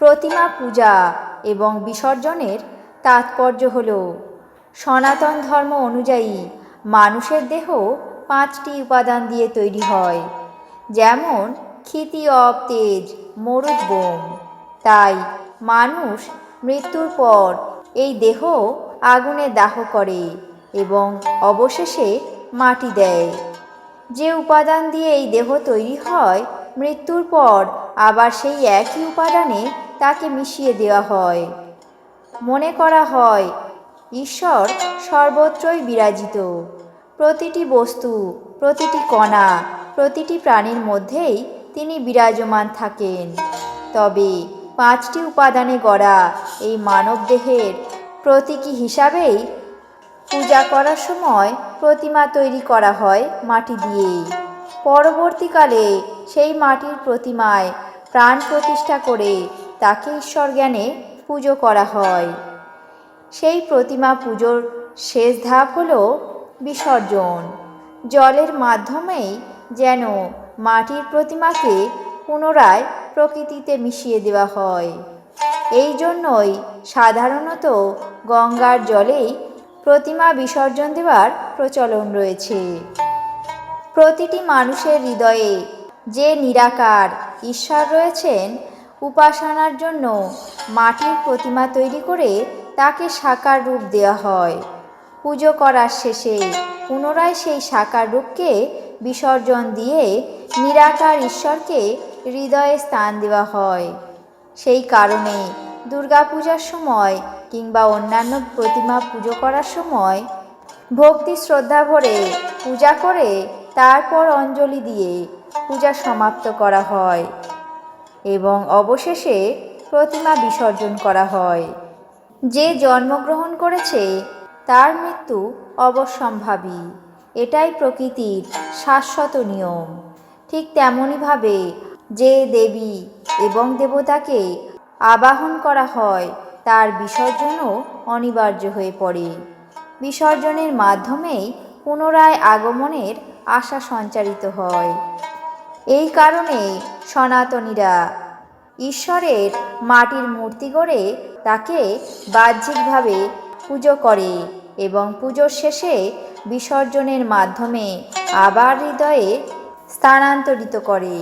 প্রতিমা পূজা এবং বিসর্জনের তাৎপর্য হল, সনাতন ধর্ম অনুযায়ী মানুষের দেহ পাঁচটি উপাদান দিয়ে তৈরি হয়, যেমন ক্ষিতি অব তেজ, মরুদ, বোম। তাই মানুষ মৃত্যুর পর এই দেহ আগুনে দাহ করে এবং অবশেষে মাটি দেয়। যে উপাদান দিয়ে এই দেহ তৈরি হয়, মৃত্যুর পর আবার সেই একই উপাদানে তাকে মিশিয়ে দেওয়া হয়। মনে করা হয়, ঈশ্বর সর্বত্রই বিরাজিত। প্রতিটি বস্তু, প্রতিটি কণা, প্রতিটি প্রাণীর মধ্যেই তিনি বিরাজমান থাকেন। তবে পাঁচটি উপাদানে গড়া এই মানবদেহের প্রতীকী হিসাবেই পূজা করার সময় প্রতিমা তৈরি করা হয় মাটি দিয়ে পরবর্তীকালে সেই মাটির প্রতিমায় প্রাণ প্রতিষ্ঠা করে তাকে ঈশ্বর জ্ঞানে পুজো করা হয়। সেই প্রতিমা পুজোর শেষ ধাপ হল বিসর্জন। জলের মাধ্যমেই যেন মাটির প্রতিমাকে পুনরায় প্রকৃতিতে মিশিয়ে দেওয়া হয়। এই জন্যই সাধারণত গঙ্গার জলেই প্রতিমা বিসর্জন দেওয়ার প্রচলন রয়েছে। প্রতিটি মানুষের হৃদয়ে যে নিরাকার ঈশ্বর রয়েছেন, উপাসনার জন্য মাটির প্রতিমা তৈরি করে তাকে সাকার রূপ দেওয়া হয়। পুজো করার শেষে পুনরায় সেই সাকার রূপকে বিসর্জন দিয়ে নিরাকার ঈশ্বরকে হৃদয়ে স্থান দেওয়া হয়। সেই কারণে দুর্গাপূজার সময় কিংবা অন্যান্য প্রতিমা পুজো করার সময় ভক্তি শ্রদ্ধা ভরে পূজা করে তারপর অঞ্জলি দিয়ে পূজা সমাপ্ত করা হয় এবং অবশেষে প্রতিমা বিসর্জন করা হয়। যে জন্মগ্রহণ করেছে, তার মৃত্যু অবশ্যম্ভাবী। এটাই প্রকৃতির শাশ্বত নিয়ম। ঠিক তেমনইভাবে যে দেবী এবং দেবতাকে আবাহন করা হয়, তার বিসর্জনও অনিবার্য হয়ে পড়ে। বিসর্জনের মাধ্যমেই পুনরায় আগমনের আশা সঞ্চারিত হয়। এই কারণে সনাতনীরা ঈশ্বরের মাটির মূর্তি গড়ে তাকে বাহ্যিকভাবে পুজো করে এবং পুজোর শেষে বিসর্জনের মাধ্যমে আবার হৃদয়ে স্থানান্তরিত করে।